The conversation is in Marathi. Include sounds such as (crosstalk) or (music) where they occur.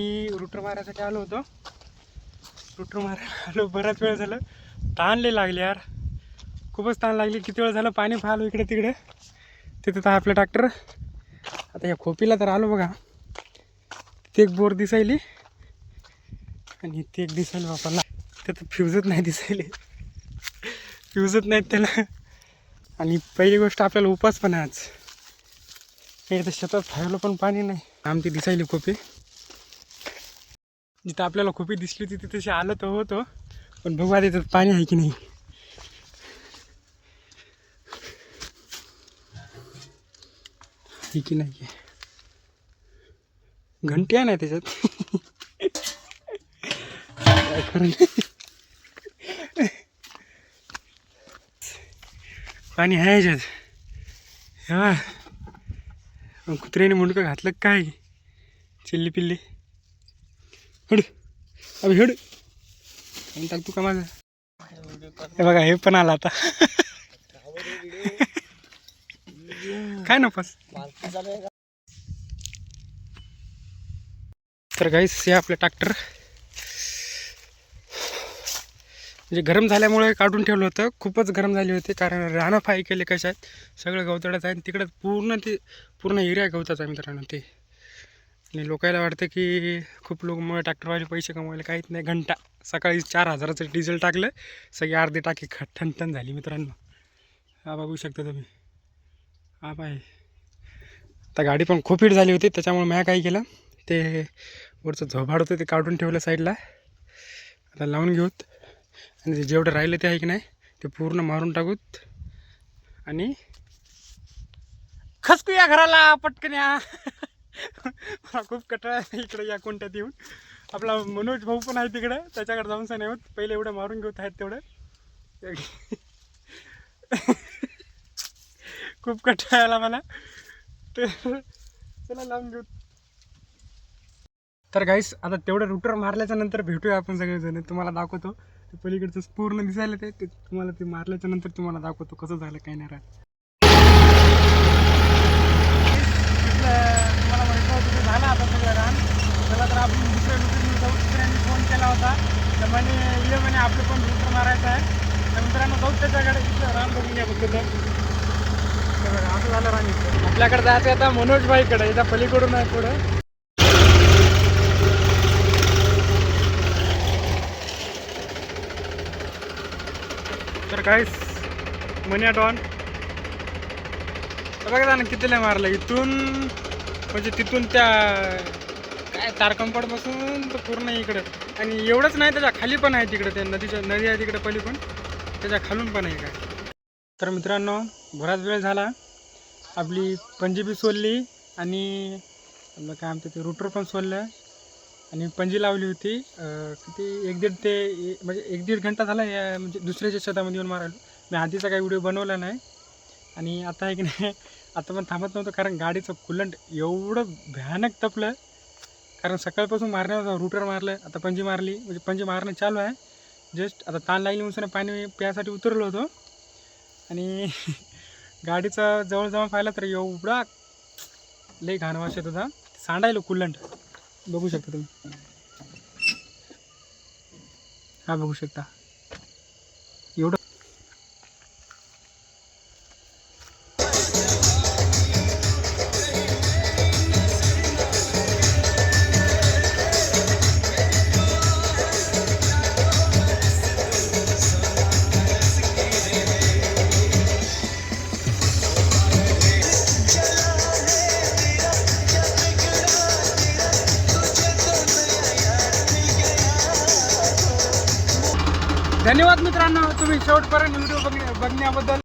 मी रुटर मारायसाठी आलो होतो. रुटर मारायला आलो बराच वेळ झालं. ताणले लागले यार. खूपच ताण लागली. किती वेळ झालं? पाणी पाहिलं इकडे तिकडे. तिथं तर आपलं ट्रॅक्टर आता या खोपीला तर आलो बघा. ते एक बोर दिसायली. आणि ते एक दिसायला वापरला. त्यात फ्यूजच नाही दिसायले. फ्यूजच नाहीत त्याला. आणि पहिली गोष्ट आपल्याला उपास पण आहे आज. हे तर शेतात फायला पण पाणी नाही. आमची दिसायली खोपी. जिथं आपल्याला खोपी दिसली होती तिथे तशी आलं तर होतं. पण बघू आता पाणी आहे की नाही. आहे की नाही? घंटी आहे ना त्याच्यात? नाही. पाणी आहे याच्यात. हा कुत्र्याने मुंडकं घातलं काय? चिल्ली पिल्ली. हड. अबे हड. आणि टाक तू का माझं? हे बघा हे पण आला आता. काय नफस? तर गाईस हे आपलं ट्रॅक्टर म्हणजे गरम झाल्यामुळे काढून ठेवलं होतं. खूपच गरम झाली होती कारण रानं फाय केले कशा आहेत सगळं गवताळाचं आहे तिकडं पूर्ण ते पूर्ण एरिया गवताचा आहे मित्रांनो ते. आणि लोकायला वाटतं की खूप लोक मग ट्रॅक्टरवाले पैसे कमवायला काहीच नाही. घंटा सकाळी चार हजाराचं डिझेल टाकलं सगळी अर्धी टाकी ख ठणठण झाली मित्रांनो. हा बघू शकता तुम्ही. हा पाय. आता गाडी पण खूप हिट झाली होती त्याच्यामुळे मी काय केलं. ते वरचं झोभाड होतं ते काढून ठेवलं साईडला. आता लावून घेऊत. आणि ते जेवढं राहिलं ते आहे की नाही ते पूर्ण मारून टाकूत. आणि खसकूया घराला पटकन या (laughs) मला खूप कटाळा इकडे या कोणत्यात येऊन. आपला मनोज भाऊ पण आहे तिकडे त्याच्याकडे जाऊन नाही होत. पहिले एवढं मारून घेऊत आहेत तेवढं. खूप कटाळा आला मला. तर चला लावून घेऊ. तर गाईस आता तेवढं रुटर मारल्याच्या नंतर भेटूया आपण सगळेजण. तुम्हाला दाखवतो. ते पलीकडचं पूर्ण दिसायला ते ते तुम्हाला ते मारल्याच्या नंतर तुम्हाला दाखवतो कसं झालं काय नाही राहत तुम्हाला माहिती होतं ते झालं आता सगळं रान त्याला तर आपण दुसऱ्या रुटर जाऊ दुसऱ्यांनी फोन केला होता. तर म्हणे ये म्हणे आपलं पण रुटर मारायचं आहे. तर मित्रांनो जाऊ त्याच्याकडे. राम बघून घ्या फक्त तर. असं झालं रान आपल्याकडे जायचं आता मनोज भाईकडे याच्या पलीकडून आहे पुढं. तर काहीच मनी डॉन तर बघा ना कितीला मारलं. इथून म्हणजे तिथून त्या काय तारकंपडपासून तर पूर्ण इकडं. आणि एवढंच नाही त्याच्याखाली पण आहे तिकडं त्या नदीच्या नदी आहे तिकडे पहिली पण. त्याच्या खालून पण आहे काय. तर मित्रांनो बराच वेळ झाला. आपली पंजीबी सोलली आणि काय म्हणते ते रुटर पण सोललं आणि पंजी लावली होती. किती एक दीड ते ए- म्हणजे एक दीड घंटा झाला या म्हणजे दुसऱ्याच्या शेतामध्ये येऊन मारायला. मी आधीचा काही व्हिडिओ बनवला नाही. आणि आता आहे की नाही आता पण थांबत नव्हतं कारण गाडीचं कुलंट एवढं भयानक तपलं. कारण सकाळपासून मारण्यावर रुटर मारलं आता पंजी मारली म्हणजे पंजी मारणं चालू आहे. जस्ट आता ताण लागली म्हणून पाणी प्यासाठी उतरलो होतो. आणि (laughs) गाडीचा जवळजवळ जाऊन पाहिलं तर एवढा लई घाण वास येत होता. सांडायलो कुल्लंट. बघू शकता तुम्ही. हा बघू शकता. धन्यवाद मित्रांनो तुम्ही शेवटपर्यंत व्हिडिओ बघ बघण्याबद्दल.